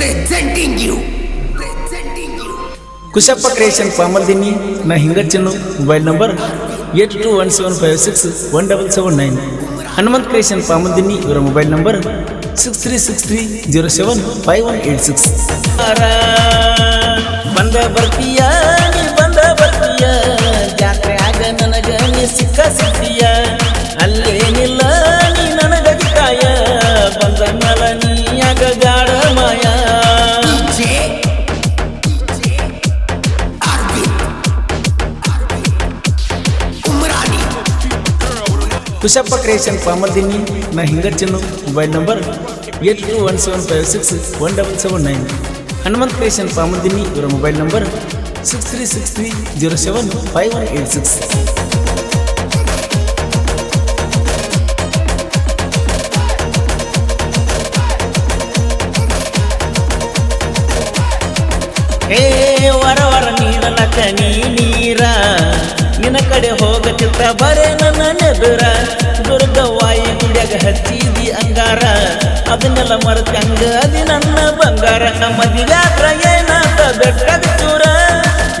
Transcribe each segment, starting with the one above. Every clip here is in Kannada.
presenting you, ಕುಶಪ್ಪ ಕ್ರಿಯೇಷನ್ ಪಾಮಲ್ದಿನಿ ನಾ ಹಿಂಗಚ್ಚನ್ನು. Mobile number eight two one seven five six one double seven nine Hanumanth creation ಪಾಮಲ್ದಿನಿ ಇವರ mobile number six three six three zero seven five one eight six ಬಂದ ಬರ್ತೀಯ ಬಂದ ಬರ್ತೀಯ. ಜಾತ್ರೆ ಆಗ ನನಗ ನೀ ಸಿಕ್ಕ ಸಿಕ್ತೀಯ ಅಲ್ಲೇನಿಲ್ಲ ನೀ ನನಗ ಕಾಯ ಬಂದ ಮೇಲ ನೀ ಆಗ ಗಾಢ ಮಾಯ. ಕುಶಪ್ಪ ಕ್ರಿಯೇಷನ್ ಪಾಮಲ್ದಿನಿ ನಾ ಹಿಂಗಚ್ಚನ್ನು mobile number eight two one seven five six one double seven nine Hanumanth creation ಪಾಮಲ್ದಿನಿ ಇವರ mobile number six three six three zero seven five one eight six ಏ ವರ ವರ ನೀರಲಕ ನೀ ನೀರ ನಿನ್ನ ಕಡೆ ಹೋಗತಿತ್ತ ಬರೇ ನನ್ನ ನೆದುರ. ದುರ್ಗವಾಯಿ ಗುಡಿಯಾಗ ಹಚ್ಚಿದಿ ಅಂಗಾರ. ಅದನ್ನೆಲ್ಲ ಮರೆತಂಗ ಅದಿ ನನ್ನ ಬಂಗಾರ. ಮದಿಗಾತ್ರ ಏನಾತ ಬೆಟ್ಟದ ಚೂರ.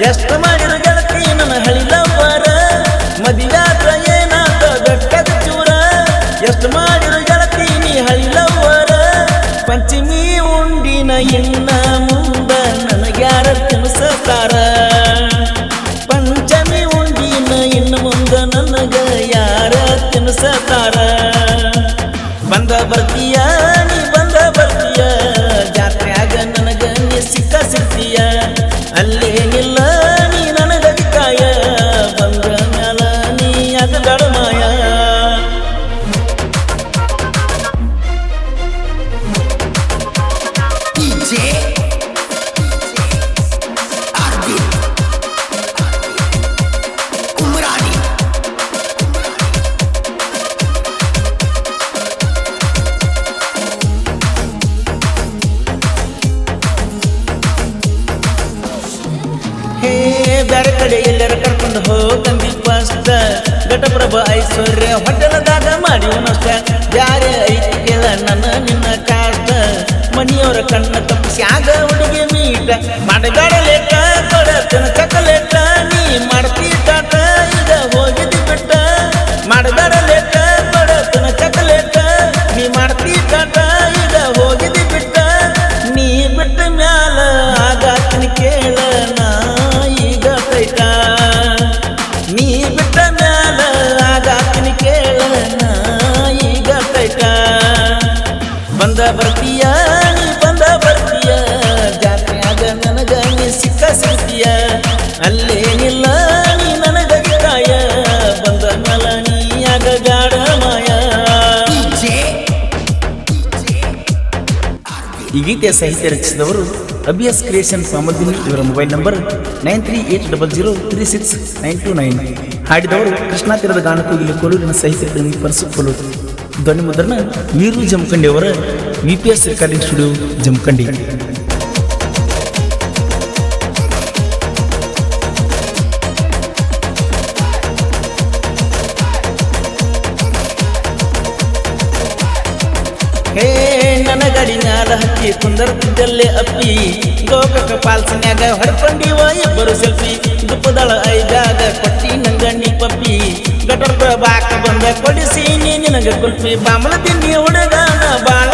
ಎಷ್ಟು ಮಾಡಿರ ಗೆಳತಿ ನನ್ನ ಹಳಿಲವರ ಮದಿವ್ಯಾತ್ರ ಏನಾತ ಬೆಟ್ಟದ ಚೂರ. ಎಷ್ಟು ಮಾಡಿರ ಗೆಳತಿ ನೀ ಹಳಿಲವ್ವರ ಪಂಚಮಿ ಉಂಡಿನ ಇನ್ನ ಮುಂದ ನನಗ್ಯಾರ ತಿನ್ಸತಾರ ತಿನ್ಸತಾರ ಬಂದ ಬರ್ತೀಯ ನೀ ಬಂದ ಬರ್ತೀಯ ಜಾತ್ರೆಯಾಗ ನನಗ ನೀ ಸಿಕ್ಕ ಸಿಗ್ತೀಯ ಅಲ್ಲೇನಿಲ್ಲ ನೀ ನನಗ ಕಾಯ ಬಂದ ಮ್ಯಾಲ ನೀ ಅದ ಮಾಯ. DJ, ಬ್ಯಾರೆ ಕಡೆ, ಎಲ್ಲರ ಕರ್ಕೊಂಡು ಹೋಗಿ ಫಸ್ಟ್ ಘಟಪ್ರಭ ಐಶ್ವರ್ಯ. ಹೊಟ್ಟೆಲದಾಗ ಮಾಡಿ ನಷ್ಟ. ಯಾರೇ ಐತಿ ಕೇಳ ನನ್ನ ನಿನ್ನ ಕಾಸ್ತ ಮನೆಯವರ ಕಣ್ಣ ತಪ್ಪಿಸಿ ಆಗ ಹುಡುಗಿ ಮೀಟ. ಮಾಡಗಾಡ ಲೇಟ ಕೊಡತನ ಈ ಗೀತೆಯ ಸಾಹಿತ್ಯ ರಚಿಸಿದವರು ಅಬಿಯಸ್ ಕ್ರಿಯೇಷನ್ ಸಾಮರ್ಥ್ಯ ಇವರ mobile number nine three eight double zero three six nine two nine. ಹಾಡಿದವರು Krishna ತೀರದ ಗಾನಕೋಗಿಲೆ ಕೊಲೂರಿನ ಸಾಹಿತ್ಯ ಪ್ರೇಮಿ ಧ್ವನಿ ಮುದ್ರಣ ವೀರು ಜಮಖಂಡಿ ಅವರ V P S recording studio Jamakhandi. ಹೇ, ನನ್ನ ಗಡಿ ಮ್ಯಾಲ ಸುಂದರ ಕುಂದರ್ತಿದ್ದಲ್ಲೇ ಅಪ್ಪಿ. ಗೋಕಕ ಪಾಲ್ಸನ್ಯಾಗ ಹೊಡ್ಕೊಂಡಿವ ಇಬ್ಬರು ಸೆಲ್ಫಿ. ದುಪ್ಪದಳ ಐದಾಗ ಕೊಟ್ಟಿ ನಂಗಣ್ಣಿ ಪಪ್ಪಿ. ಗಟರ್ ಪ್ರಭಾಕ ಬಂದ ಕೊಡಿಸಿ, ನೀ ನಿನಗ ಕುಲ್ಫಿ ಬಾಮಲ ತಿನ್ನಿ ಹುಡುಗಾನ ಬಾಳ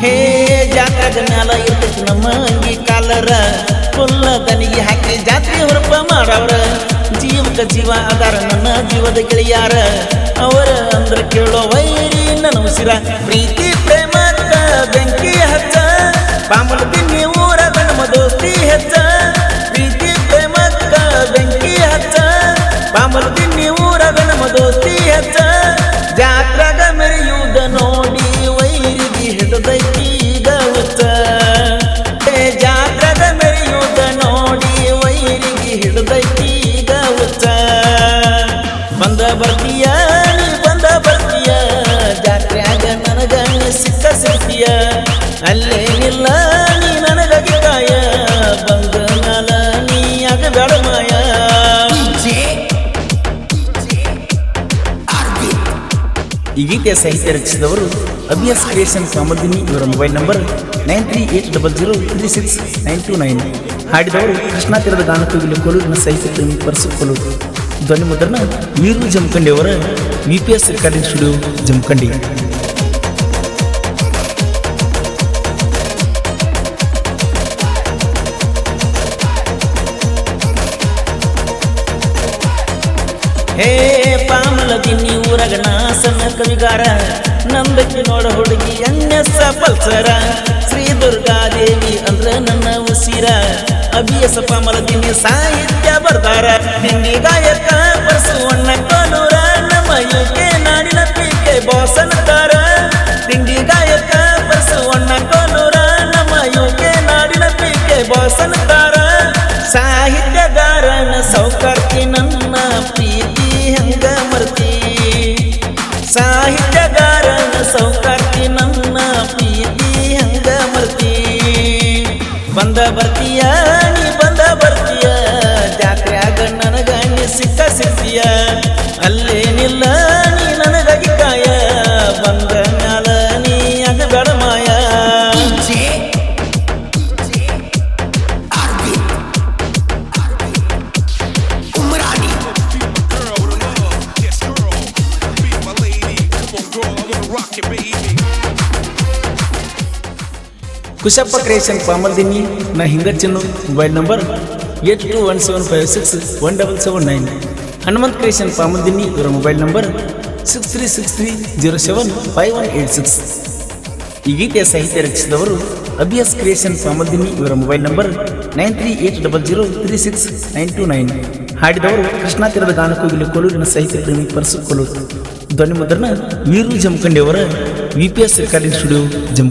ಹೇ ಜಾತ್ರದ ಮ್ಯಾಲ ಇರ್ತೈತಿ ನಮ್ಮ ಅಂಗಿ ಕಾಲರ. ಫುಲ್ಲ ದನಿಗೆ ಹಾಕಿ ಜಾತ್ರೆ ಹೊರಪ ಮಾಡವ್ರ. ಜೀವಕ ಜೀವ ಅದಾರ ನನ್ನ ಜೀವದ ಗೆಳೆಯಾರ. ಅವರ ಅಂದ್ರೆ ಕೇಳೋ ವೈರಿ ನನ್ನ ಉಸಿರ. ಪ್ರೀತಿ ಹುಚ್ಚ ಏ ಮೆರೆಯುವುದ ನೋಡಿ ವೈರಿಗೆ ಹುಚ್ಚ ಬಂದ ಬರ್ತೀಯ ಬಂದ ಬರ್ತೀಯ. ಜಾತ್ರ್ಯಾಗ ನನಗ ಸಿಕ್ಕ ಸಿಕ್ಕಿಯ. ಅಲ್ಲೇನಿಲ್ಲ ನೀ ಈ ಗೀತೆಯ ಸಾಹಿತ್ಯ ರಚಿಸಿದವರು ಅಭ್ಯಾಸ ಕ್ರಿಯೇಷನ್ ಕಾಮದಿನಿ ಇವರ mobile number nine three eight double zero three six nine two nine ಹಾಡಿದವರು Krishna ತೀರದ ಗಾನಕೋಗಿಲೆ ಕೊಲೂರಿನ ಸಾಹಿತ್ಯ ಪ್ರೇಮಿ ಪರಸು ಕೊಲೂರು ಧ್ವನಿ ಮುದ್ರಣ ವೀರು ಜಮಖಂಡಿ ಅವರ V P S recording studio Jamakhandi. ಊರಗ ಸಣ್ಣ ಕವಿಗಾರ. ನಂಬಿಕೆ ನೋಡ ಹುಡುಗಿ ಎಣ್ಣೆಸ ಪಲ್ಸರ. ಶ್ರೀ ದುರ್ಗಾದೇವಿ ಅಂದ್ರ ನನ್ನ ಉಸಿರ. ಅಭಿಯಸ ಪಾಮಲದಿನ್ನಿ ಸಾಹಿತ್ಯ ಬರ್ದಾರ. ಹಿಂದಿ ಗಾಯಕ ಬಂದ ಬರ್ತೀಯ? ಕುಶಪ್ಪ ಕ್ರಿಯೇಷನ್ ಪಾಮಲ್ದಿನಿ ನಾ ಹಿಂಗಚ್ಚನ್ನು mobile number eight two one seven five six one double seven nine Hanumanth creation ಪಾಮಲ್ದಿನಿ ಇವರ mobile number six three six three zero seven five one eight six ಈ ಗೀತೆಯ ಸಾಹಿತ್ಯ ರಚಿಸಿದವರು ಅಭಿಯಾಸ್ ಕ್ರಿಯೇಷನ್ ಪಾಮಲ್ದಿನಿ ಇವರ mobile number nine three eight double zero three six nine two nine ಹಾಡಿದವರು Krishna ತೀರದ ಗಾನಕೋಗಿಲೆ ಕೊಲೂರಿನ ಸಾಹಿತ್ಯ ಪ್ರೇಮಿ ಪರಸು ಕೊಲೂರು ಧ್ವನಿ ಮುದ್ರಣ Veeru ಜಮಖಂಡಿಯವರ V P S recording studio ಜಮ್